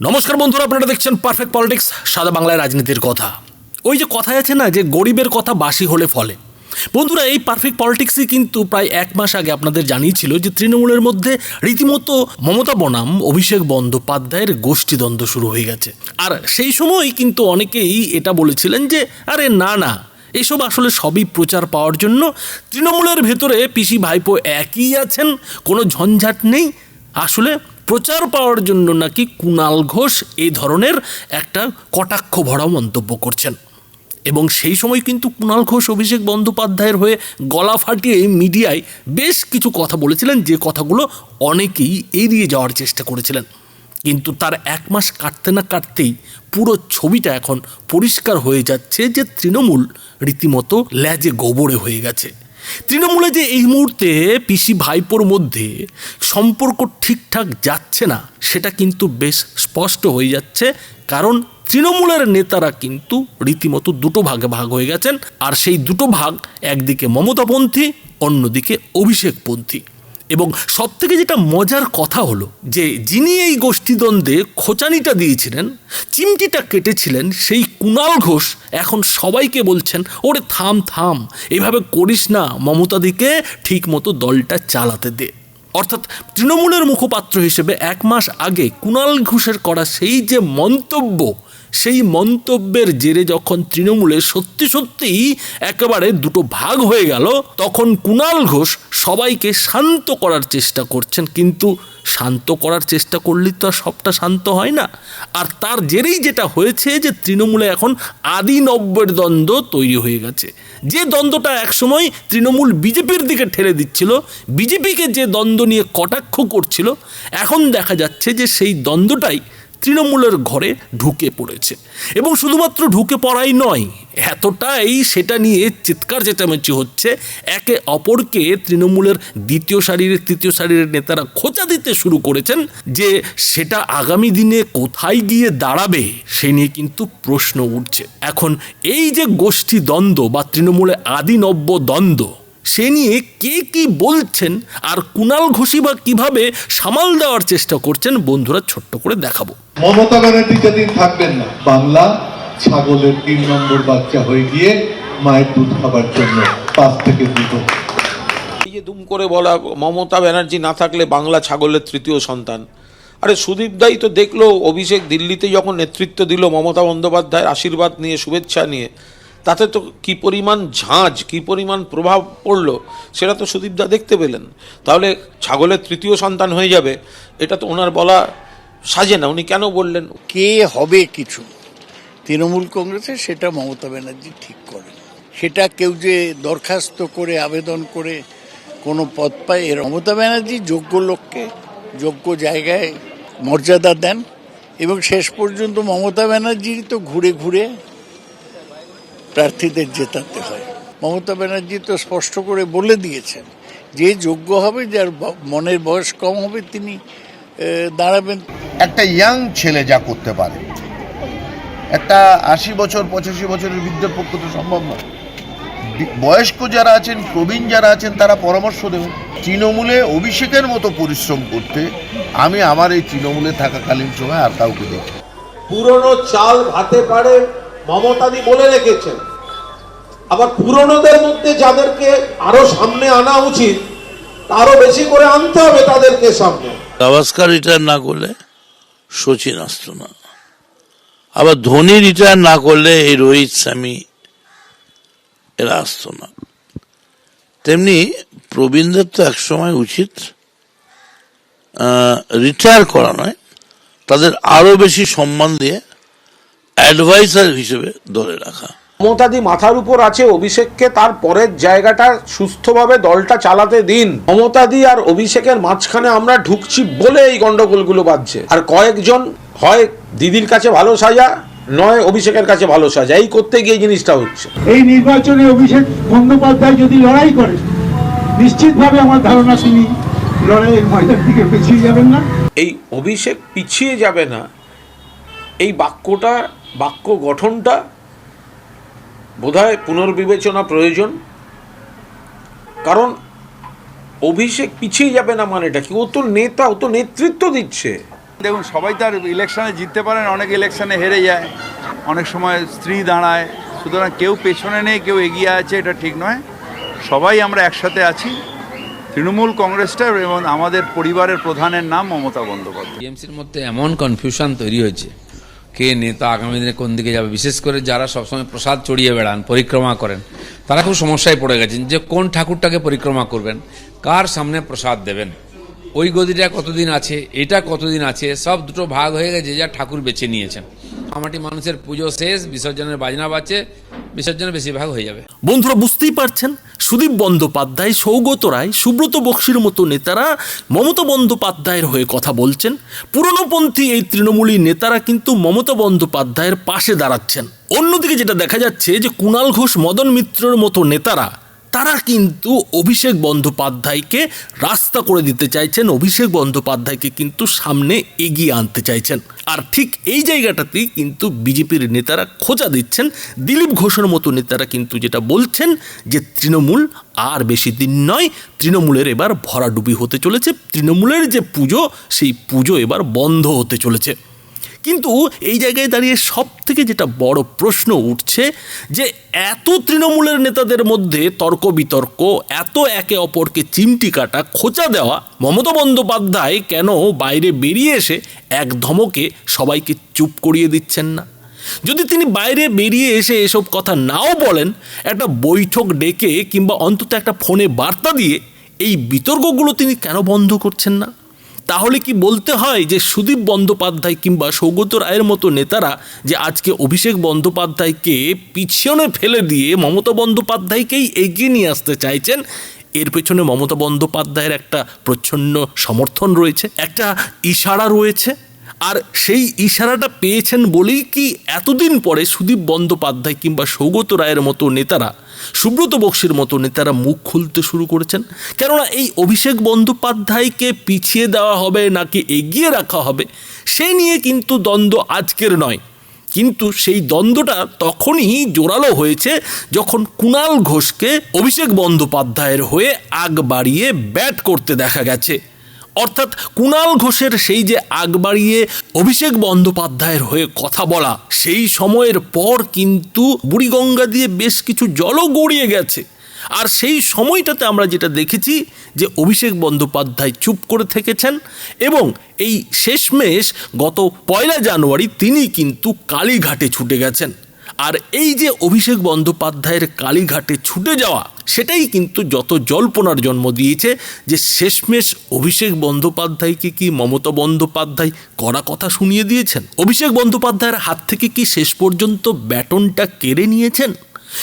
নমস্কার বন্ধুরা, আপনারা দেখছেন পারফেক্ট পলিটিক্স সাদা বাংলায় রাজনীতির কথা। ওই যে কথায় আছে না, যে গরিবের কথা বাসি হলে ফলে। বন্ধুরা, এই পারফেক্ট পলিটিক্সই কিন্তু প্রায় এক মাস আগে আপনাদের জানিয়েছিল যে তৃণমূলের মধ্যে রীতিমতো মমতা বনাম, অভিষেক বন্দ্যোপাধ্যায়ের গোষ্ঠীদ্বন্দ্ব শুরু হয়ে গেছে। আর সেই সময় কিন্তু অনেকেই এটা বলেছিলেন যে, আরে না না, এসব আসলে সবই প্রচার পাওয়ার জন্য তৃণমূলের ভেতরে পিসি ভাইপো একই আছেন, কোনো ঝঞ্ঝাট নেই। আসলে প্রচার পাওয়ার জন্য নাকি কুণাল ঘোষ এই ধরনের একটা কটাক্ষ ভরা মন্তব্য করছেন। এবং সেই সময় কিন্তু কুণাল ঘোষ, অভিষেক বন্দ্যোপাধ্যায়ের হয়ে গলা ফাটিয়ে মিডিয়ায় বেশ কিছু কথা বলেছিলেন, যে কথাগুলো অনেকেই এড়িয়ে যাওয়ার চেষ্টা করেছিলেন। কিন্তু তার এক মাস কাটতে না কাটতেই পুরো ছবিটা এখন পরিষ্কার হয়ে যাচ্ছে যে তৃণমূল রীতিমতো ল্যাজে গোবরে হয়ে গেছে। তৃণমূলে যে এই মুহূর্তে পিসি ভাইপোর মধ্যে সম্পর্ক ঠিকঠাক যাচ্ছে না, সেটা কিন্তু বেশ স্পষ্ট হয়ে যাচ্ছে। কারণ তৃণমূলের নেতারা কিন্তু রীতিমতো দুটো ভাগে ভাগ হয়ে গেছেন। আর সেই দুটো ভাগ একদিকে মমতাপন্থী, অন্যদিকে অভিষেকপন্থী। এবং সব থেকে যেটা মজার কথা হলো যে যিনি এই গোষ্ঠীদ্বন্দ্বে খোঁচানিটা দিয়েছিলেন, চিমটিটা কেটেছিলেন, সেই কুণাল ঘোষ এখন সবাইকে বলছেন, ওরে থাম থাম, এভাবে করিস না, মমতাদিকে ঠিক মতো দলটা চালাতে দে। অর্থাৎ তৃণমূলের মুখপাত্র হিসেবে এক মাস আগে কুণাল ঘোষের করা সেই যে মন্তব্য সেই মন্তব্যের জেরে যখন তৃণমূলে সত্যি সত্যিই একেবারে দুটো ভাগ হয়ে গেল, তখন কুণাল ঘোষ সবাইকে শান্ত করার চেষ্টা করছেন। কিন্তু শান্ত করার চেষ্টা করলে তো আর সবটা শান্ত হয় না। আর তার জেরেই যেটা হয়েছে যে তৃণমূলে এখন আদি নব্যের দ্বন্দ্ব তৈরি হয়ে গেছে। যে দ্বন্দ্বটা একসময় তৃণমূল বিজেপির দিকে ঠেলে দিচ্ছিল, বিজেপিকে যে দ্বন্দ্ব নিয়ে কটাক্ষ করছিল, এখন দেখা যাচ্ছে যে সেই দ্বন্দ্বটাই তৃণমূলের ঘরে ঢুকে পড়েছে। এবং শুধুমাত্র ঢুকে পড়াই নয়, এতটাই সেটা নিয়ে চিৎকার চেঁচামেচি হচ্ছে। একে অপরকে তৃণমূলের দ্বিতীয় সারির, তৃতীয় সারির নেতারা খোঁচা দিতে শুরু করেছেন যে সেটা আগামী দিনে কোথায় গিয়ে দাঁড়াবে, সে নিয়ে কিন্তু প্রশ্ন উঠছে। এখন এই যে গোষ্ঠী দ্বন্দ্ব বা তৃণমূলে আদি নব্য দ্বন্দ্ব, সে নিয়ে কে কি বলছেন আর কুণাল ঘোষী বা কীভাবে সামাল দেওয়ার চেষ্টা করছেন, বন্ধুরা ছোট্ট করে দেখাবো। মমতা ব্যানার্জি যেদিন থাকবেন না, বাংলা ছাগলের তিন নম্বর বাচ্চা হয়ে গিয়ে মায়ের দুধ খাবার জন্য পাঁচ থেকে যে দুম করে বলা মমতা ব্যানার্জি না থাকলে বাংলা ছাগলের তৃতীয় সন্তান। আরে সুদীপ দাই তো দেখল অভিষেক দিল্লিতে যখন নেতৃত্ব দিল মমতা বন্দ্যোপাধ্যায়ের আশীর্বাদ নিয়ে, শুভেচ্ছা নিয়ে, তাতে তো কি পরিমাণ ঝাঁঝ কি পরিমাণ প্রভাব পড়ল, সেটা তো সুদীপদা দেখতে পেলেন। তাহলে ছাগলের তৃতীয় সন্তান হয়ে যাবে, এটা তো ওনার বলা সাজে না, উনি কেন বললেন? কে হবে কিছু? তৃণমূল কংগ্রেসে সেটা মমতা ব্যানার্জি ঠিক করেন। সেটা কেউ যে দরখাস্ত করে, আবেদন করে কোনো পদ পায়, এর মমতা ব্যানার্জি যোগ্য লোককে যোগ্য জায়গায় মর্যাদা দেন এবং শেষ পর্যন্ত মমতা ব্যানার্জিরই তো ঘুরে ঘুরে প্রার্থীদের জেতাতে হয়। মমতা ব্যানার্জি তো স্পষ্ট করে বলে দিয়েছেন, যে যোগ্য হবে, যার মনের বয়স কম হবে, তিনি দাঁড়াবেন। একটা ইয়াং ছেলে যা করতে পারে। একটা আশি বছর পঁচাশি বছরের বৃদ্ধের পক্ষে তো সম্ভব নয়। বয়স্ক যারা আছেন প্রবীণ যারা আছেন তারা পরামর্শ দেবেন। তৃণমূলে অভিষেকের মতো পরিশ্রম করতে আমি আমার এই তৃণমূলে থাকাকালীন সময় আর কাউকে দেখি পুরনো চাল ভাতে পারে মমতাদি বলে রেখেছেন। আবার পুরনোদের মধ্যে যাদেরকে আরও সামনে আনা উচিত আরও বেশি করে আনতে হবে তাদেরকে সামনে। গাভাস্কার রিটায়ার না করলে? সচিন আসতো না। আবার ধোনি রিটায়ার না করলে এই রোহিত স্বামী এরা আসতো না। তেমনি প্রবীণদের তো একসময় উচিত রিটায়ার করা নয়, তাদের আরও বেশি সম্মান দিয়ে অ্যাডভাইসার হিসেবে ধরে রাখা। মমতাদি মাথার উপর আছে অভিষেককে তার পরের জায়গাটা সুস্থভাবে দলটা চালাতে দিন। মমতাদি আর অভিষেকের মাঝখানে আমরা ঢুকছি বলে এই গন্ডগোলগুলো বাজছে আর কয়েকজন হয় দিদির কাছে ভালো সাজা নয় অভিষেকের কাছে ভালো সাজা। এই করতে গিয়ে জিনিসটা হচ্ছে। এই নির্বাচনে অভিষেক বন্দ্যোপাধ্যায় যদি লড়াই করে নিশ্চিতভাবে আমার ধারণা তিনি লড়াইয়ের ময়দান থেকে পিছিয়ে যাবেন না। এই অভিষেক পিছিয়ে যাবে না। এই বাক্যটা বাক্য গঠনটা বোধহয় পুনর্বিবেচনা প্রয়োজন। কারণ অভিষেক পিছিয়ে যাবে না মানেটা কি? ও তো নেতা ও তো নেতৃত্ব দিচ্ছে। দেখুন সবাই তো আর ইলেকশনে জিততে পারে না অনেক ইলেকশনে হেরে যায় অনেক সময় স্ত্রী দাঁড়ায়। সুতরাং কেউ পেছনে নেই কেউ এগিয়ে আছে এটা ঠিক নয়। সবাই আমরা একসাথে আছি তৃণমূল কংগ্রেসটা এবং আমাদের পরিবারের প্রধানের নাম মমতা বন্দ্যোপাধ্যায়। টিএমসির মধ্যে এমন কনফিউশন তৈরি হয়েছে কে নেতা আগামী দিনে কোন দিকে যাবে? বিশেষ করে যারা সবসময় প্রসাদ চড়িয়ে বেড়ান, পরিক্রমা করেন, তারা খুব সমস্যায় পড়ে গেছেন যে কোন ঠাকুরটাকে পরিক্রমা করবেন? কার সামনে প্রসাদ দেবেন? ওই গদিটা কতদিন আছে? এটা কতদিন আছে? সব দুটো ভাগ হয়ে গেছে যা ঠাকুর বেছে নিয়েছেন। আমাটি মানুষের পুজো শেষ, বিসর্জনের বাজনা বাজছে বিসর্জনে বেশিরভাগ হয়ে যাবে। বন্ধুরা, বুঝতেই পারছেন? সুদীপ বন্দ্যোপাধ্যায়, সৌগত রায়, সুব্রত বক্সির মতো নেতারা মমতা বন্দ্যোপাধ্যায়ের হয়ে কথা বলছেন। পুরনোপন্থী এই তৃণমূলী নেতারা কিন্তু মমতা বন্দ্যোপাধ্যায়ের পাশে দাঁড়াচ্ছেন। অন্যদিকে যেটা দেখা যাচ্ছে যে কুণাল ঘোষ, মদন মিত্রর মতো নেতারা তারা কিন্তু অভিষেক বন্দ্যোপাধ্যায়কে রাস্তা করে দিতে চাইছেন। অভিষেক বন্দ্যোপাধ্যায়কে কিন্তু সামনে এগিয়ে আনতে চাইছেন। আর ঠিক এই জায়গাটাতেই কিন্তু বিজেপির নেতারা খোঁজা দিচ্ছেন। দিলীপ ঘোষের মতো নেতারা কিন্তু যেটা বলছেন যে, তৃণমূল আর বেশি দিন নয়, তৃণমূলের এবার ভরাডুবি হতে চলেছে। তৃণমূলের যে পুজো, সেই পুজো এবার বন্ধ হতে চলেছে। কিন্তু এই জায়গায় দাঁড়িয়ে সব থেকে যেটা বড় প্রশ্ন উঠছে যে এত তৃণমূলের নেতাদের মধ্যে তর্ক বিতর্ক, এত একে অপরকে চিমটি কাটা, খোঁচা দেওয়া, মমতা বন্দ্যোপাধ্যায় কেন বাইরে বেরিয়ে এসে এক ধমকে সবাইকে চুপ করিয়ে দিচ্ছেন না? যদি তিনি বাইরে বেরিয়ে এসে এসব কথা নাও বলেন, একটা বৈঠক ডেকে কিংবা অন্তত একটা ফোনে বার্তা দিয়ে এই বিতর্কগুলো তিনি কেন বন্ধ করছেন না? তাহলে কি বলতে হয় যে সুদীপ বন্দ্যোপাধ্যায় কিংবা সৌগত রায়ের মতো নেতারা যে আজকে অভিষেক বন্দ্যোপাধ্যায়কে পিছনে ফেলে দিয়ে মমতা বন্দ্যোপাধ্যায়কেই এগিয়ে নিয়ে আসতে চাইছেন? এর পেছনে মমতা বন্দ্যোপাধ্যায়ের একটা প্রচ্ছন্ন সমর্থন রয়েছে, একটা ইশারা রয়েছে। আর সেই ইশারাটা পেয়েছেন বলেই কি এতদিন পরে সুদীপ বন্দ্যোপাধ্যায় কিংবা সৌগত রায়ের মতো নেতারা, সুব্রত বক্সির মতো নেতারা মুখ খুলতে শুরু করেছেন? কেননা এই অভিষেক বন্দ্যোপাধ্যায়কে পিছিয়ে দেওয়া হবে নাকি এগিয়ে রাখা হবে, সে নিয়ে কিন্তু দ্বন্দ্ব আজকের নয়। কিন্তু সেই দ্বন্দ্বটা তখনই জোরালো হয়েছে যখন কুণাল ঘোষকে অভিষেক বন্দ্যোপাধ্যায়ের হয়ে আগ বাড়িয়ে ব্যাট করতে দেখা গেছে। অর্থাৎ কুণাল ঘোষের সেই যে আগ বাড়িয়ে অভিষেক বন্দ্যোপাধ্যায়ের হয়ে কথা বলা, সেই সময়ের পর কিন্তু বুড়িগঙ্গা দিয়ে বেশ কিছু জলও গড়িয়ে গেছে। আর সেই সময়টাতে আমরা যেটা দেখেছি যে অভিষেক বন্দ্যোপাধ্যায় চুপ করে থেকেছেন এবং এই শেষমেশ গত পয়লা জানুয়ারি তিনি কিন্তু কালীঘাটে ছুটে গেছেন। আর এই যে অভিষেক বন্দ্যোপাধ্যায়ের কালীঘাটে ছুটে যাওয়া, সেটাই কিন্তু যত জল্পনার জন্ম দিয়েছে যে শেষমেশ অভিষেক বন্দ্যোপাধ্যায়কে কি মমতা বন্দ্যোপাধ্যায় কড়া কথা শুনিয়ে দিয়েছেন? অভিষেক বন্দ্যোপাধ্যায়ের হাত থেকে কি শেষ পর্যন্ত ব্যাটনটা কেড়ে নিয়েছেন?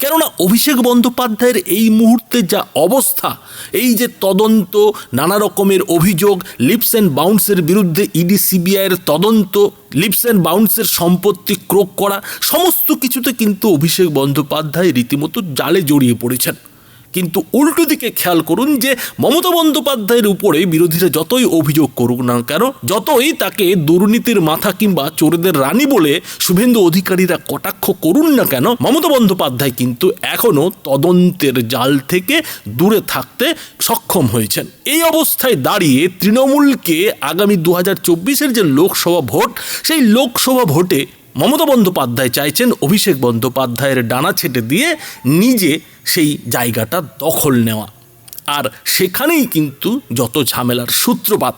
কেননা অভিষেক বন্দ্যোপাধ্যায়ের এই মুহূর্তে যা অবস্থা, এই যে তদন্ত, নানা রকমের অভিযোগ লিপস অ্যান্ড বাউন্সের বিরুদ্ধে ইডি সিবিআইয়ের তদন্ত লিপস অ্যান্ড বাউন্সের সম্পত্তি ক্রোক করা, সমস্ত কিছুতে কিন্তু অভিষেক বন্দ্যোপাধ্যায় রীতিমতো জালে জড়িয়ে পড়েছেন। কিন্তু উল্টো দিকে খেয়াল করুন যে মমতা বন্দ্যোপাধ্যায়ের উপরে বিরোধীরা যতই অভিযোগ করুক না কেন, যতই তাকে দুর্নীতির মাথা কিংবা চোরেদের রানী বলে শুভেন্দু অধিকারীরা কটাক্ষ করুন না কেন, মমতা বন্দ্যোপাধ্যায় কিন্তু এখনও তদন্তের জাল থেকে দূরে থাকতে সক্ষম হয়েছেন। এই অবস্থায় দাঁড়িয়ে তৃণমূলকে আগামী দু হাজার চব্বিশের যে লোকসভা ভোট, সেই লোকসভা ভোটে মমতা বন্দ্যোপাধ্যায় চাইছেন অভিষেক বন্দ্যোপাধ্যায়ের ডানা ছেটে দিয়ে নিজে সেই জায়গাটা দখল নেওয়া। আর সেখানেই কিন্তু যত ঝামেলার সূত্রপাত,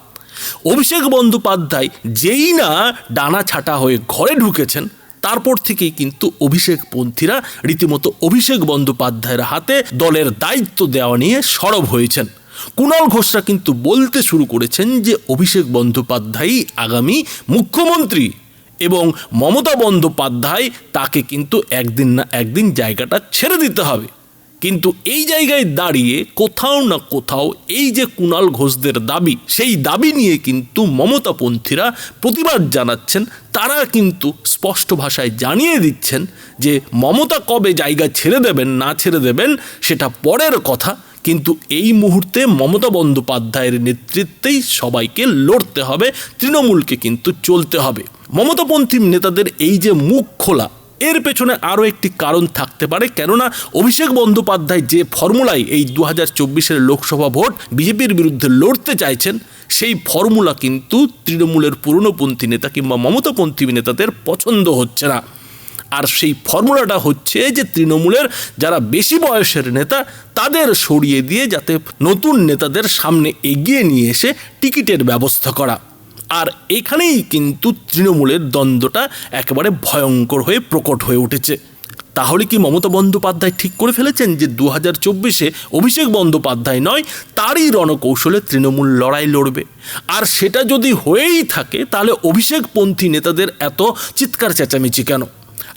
অভিষেক বন্দ্যোপাধ্যায় যেই না ডানা ছাটা হয়ে ঘরে ঢুকেছেন, তারপর থেকেই কিন্তু অভিষেক পন্থীরা রীতিমতো অভিষেক বন্দ্যোপাধ্যায়ের হাতে দলের দায়িত্ব দেওয়া নিয়ে সরব হয়েছেন। কুণাল ঘোষরা কিন্তু বলতে শুরু করেছেন যে, অভিষেক বন্দ্যোপাধ্যায়ই আগামী মুখ্যমন্ত্রী। এবং মমতা বন্দ্যোপাধ্যায় তাকে কিন্তু একদিন না একদিন জায়গাটা ছেড়ে দিতে হবে। কিন্তু এই জায়গায় দাঁড়িয়ে কোথাও না কোথাও এই যে কুণাল ঘোষদের দাবি, সেই দাবি নিয়ে কিন্তু মমতাপন্থীরা প্রতিবাদ জানাচ্ছেন। তারা কিন্তু স্পষ্ট ভাষায় জানিয়ে দিচ্ছেন যে মমতা কবে জায়গা ছেড়ে দেবেন, না ছেড়ে দেবেন, সেটা পরের কথা। কিন্তু এই মুহূর্তে মমতা বন্দ্যোপাধ্যায়ের নেতৃত্বেই সবাইকে লড়তে হবে, তৃণমূলকে কিন্তু চলতে হবে। মমতাপন্থী নেতাদের এই যে মুখ খোলা, এর পেছনে আরও একটি কারণ থাকতে পারে, কেননা অভিষেক বন্দ্যোপাধ্যায় যে ফর্মুলায় এই দু হাজার চব্বিশের লোকসভা ভোট বিজেপির বিরুদ্ধে লড়তে চাইছেন, সেই ফর্মুলা কিন্তু তৃণমূলের পুরনোপন্থী নেতা কিংবা মমতাপন্থী নেতাদের পছন্দ হচ্ছে না। আর সেই ফর্মুলাটা হচ্ছে যে তৃণমূলের যারা বেশি বয়সের নেতা, তাদের সরিয়ে দিয়ে যাতে নতুন নেতাদের সামনে এগিয়ে নিয়ে এসে টিকিটের ব্যবস্থা করা। আর এখানেই কিন্তু তৃণমূলের দ্বন্দ্বটা একেবারে ভয়ঙ্কর হয়ে প্রকট হয়ে উঠেছে। তাহলে কি মমতা বন্দ্যোপাধ্যায় ঠিক করে ফেলেছেন যে দু হাজার চব্বিশে অভিষেক বন্দ্যোপাধ্যায় নয়, তারই রণকৌশলে তৃণমূল লড়াই লড়বে? আর সেটা যদি হয়েই থাকে, তাহলে অভিষেকপন্থী নেতাদের এত চিৎকার চেঁচামেচি কেন?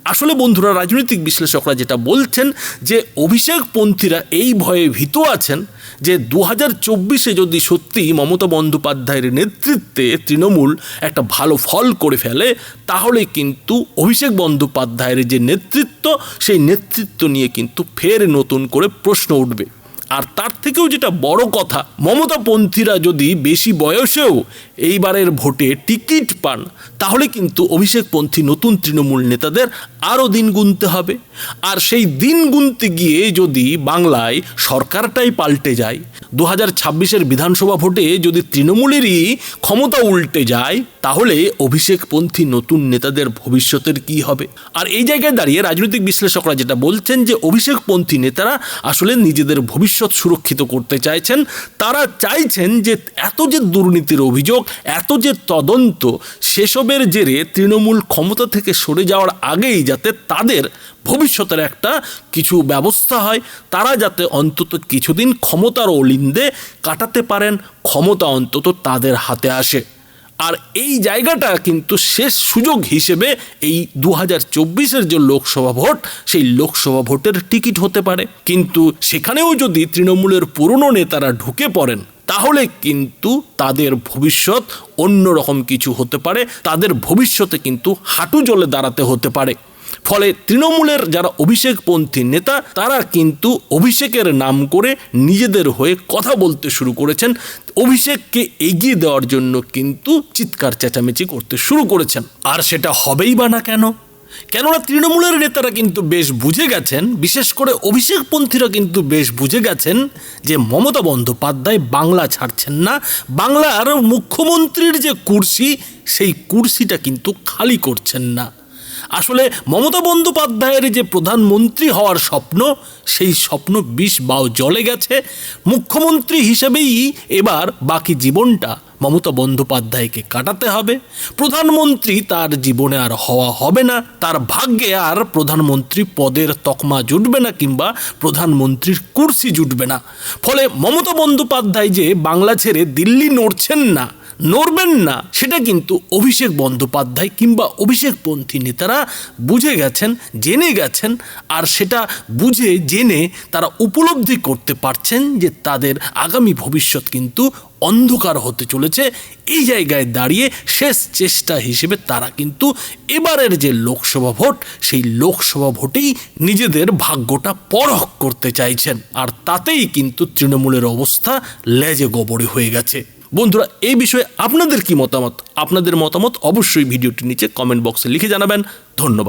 আসলে বন্ধুরা, রাজনৈতিক বিশ্লেষকরা যেটা বলছেন যে অভিষেক পন্থীরা এই ভয়ে ভীত আছেন যে দু হাজার চব্বিশে যদি সত্যি মমতা বন্দ্যোপাধ্যায়ের নেতৃত্বে তৃণমূল একটা ভালো ফল করে ফেলে, তাহলে কিন্তু অভিষেক বন্দ্যোপাধ্যায়ের যে নেতৃত্ব, সেই নেতৃত্ব নিয়ে কিন্তু ফের নতুন করে প্রশ্ন উঠবে। আর তার থেকেও যেটা বড় কথা, মমতাপন্থীরা যদি বেশি বয়সেও এইবারের ভোটে টিকিট পান, তাহলে কিন্তু অভিষেকপন্থী নতুন তৃণমূল নেতাদের আরও দিন গুনতে হবে। আর সেই দিন গুনতে গিয়ে যদি বাংলায় সরকারটাই পাল্টে যায় দু হাজার ছাব্বিশের বিধানসভা ভোটে যদি তৃণমূলেরই ক্ষমতা উল্টে যায়, তাহলে অভিষেকপন্থী নতুন নেতাদের ভবিষ্যতের কি হবে? আর এই জায়গায় দাঁড়িয়ে রাজনৈতিক বিশ্লেষকরা যেটা বলছেন যে অভিষেকপন্থী নেতারা আসলে নিজেদের ভবিষ্যৎ সুরক্ষিত করতে চাইছেন, তারা চাইছেন যে এত যে দুর্নীতির অভিযোগ, এত যে তদন্ত, সেসবের জেরে তৃণমূল ক্ষমতা থেকে সরে যাওয়ার আগেই যাতে তাদের ভবিষ্যতের একটা কিছু ব্যবস্থা হয়। তারা যাতে অন্তত কিছুদিন ক্ষমতার অলিন্দে কাটাতে পারেন, ক্ষমতা অন্তত তাদের হাতে আসে। আর এই জায়গাটা কিন্তু শেষ সুযোগ হিসেবে এই দু হাজার চব্বিশের যে লোকসভা ভোট, সেই লোকসভা ভোটের টিকিট হতে পারে। কিন্তু সেখানেও যদি তৃণমূলের পুরনো নেতারা ঢুকে পড়েন, তাহলে কিন্তু তাদের ভবিষ্যৎ অন্যরকম কিছু হতে পারে। তাদের ভবিষ্যতে কিন্তু হাঁটু জলে দাঁড়াতে হতে পারে। ফলে তৃণমূলের যারা অভিষেকপন্থী নেতা, তারা কিন্তু অভিষেকের নাম করে নিজেদের হয়ে কথা বলতে শুরু করেছেন। অভিষেককে এগিয়ে দেওয়ার জন্য কিন্তু চিৎকার চেঁচামেচি করতে শুরু করেছেন। আর সেটা হবেই বা না কেন? কেননা তৃণমূলের নেতারা কিন্তু বেশ বুঝে গেছেন, বিশেষ করে অভিষেকপন্থীরা কিন্তু বেশ বুঝে গেছেন যে মমতা বন্দ্যোপাধ্যায় বাংলা ছাড়ছেন না। বাংলার মুখ্যমন্ত্রীর যে কুর্সি, সেই কুর্সিটা কিন্তু খালি করছেন না। আসলে মমতা বন্দ্যোপাধ্যায়ের যে প্রধানমন্ত্রী হওয়ার স্বপ্ন, সেই স্বপ্ন বিষ বাও জলে গেছে। মুখ্যমন্ত্রী হিসেবেই এবার বাকি জীবনটা মমতা বন্দ্যোপাধ্যায়কে কাটাতে হবে। প্রধানমন্ত্রী তার জীবনে আর হওয়া হবে না। তার ভাগ্যে আর প্রধানমন্ত্রী পদের তকমা জুটবে না কিংবা প্রধানমন্ত্রীর কুর্সি জুটবে না। ফলে মমতা বন্দ্যোপাধ্যায় যে বাংলা ছেড়ে দিল্লি নড়ছেন না নড়বেন না। সেটা কিন্তু অভিষেক বন্দ্যোপাধ্যায় কিংবা অভিষেকপন্থী নেতারা বুঝে গেছেন, জেনে গেছেন, আর সেটা বুঝে জেনে তারা উপলব্ধি করতে পারছেন যে তাদের আগামী ভবিষ্যৎ কিন্তু অন্ধকার হতে চলেছে। এই জায়গায় দাঁড়িয়ে শেষ চেষ্টা হিসেবে তারা কিন্তু এবারের যে লোকসভা ভোট, সেই লোকসভা ভোটেই নিজেদের ভাগ্যটা পরখ করতে চাইছেন। আর তাতেই কিন্তু তৃণমূলের অবস্থা লেজে গবরে হয়ে গেছে। বন্ধুরা, এই বিষয়ে আপনাদের কি মতামত? আপনাদের মতামত অবশ্যই ভিডিওটির নিচে কমেন্ট বক্সে লিখে জানাবেন। ধন্যবাদ।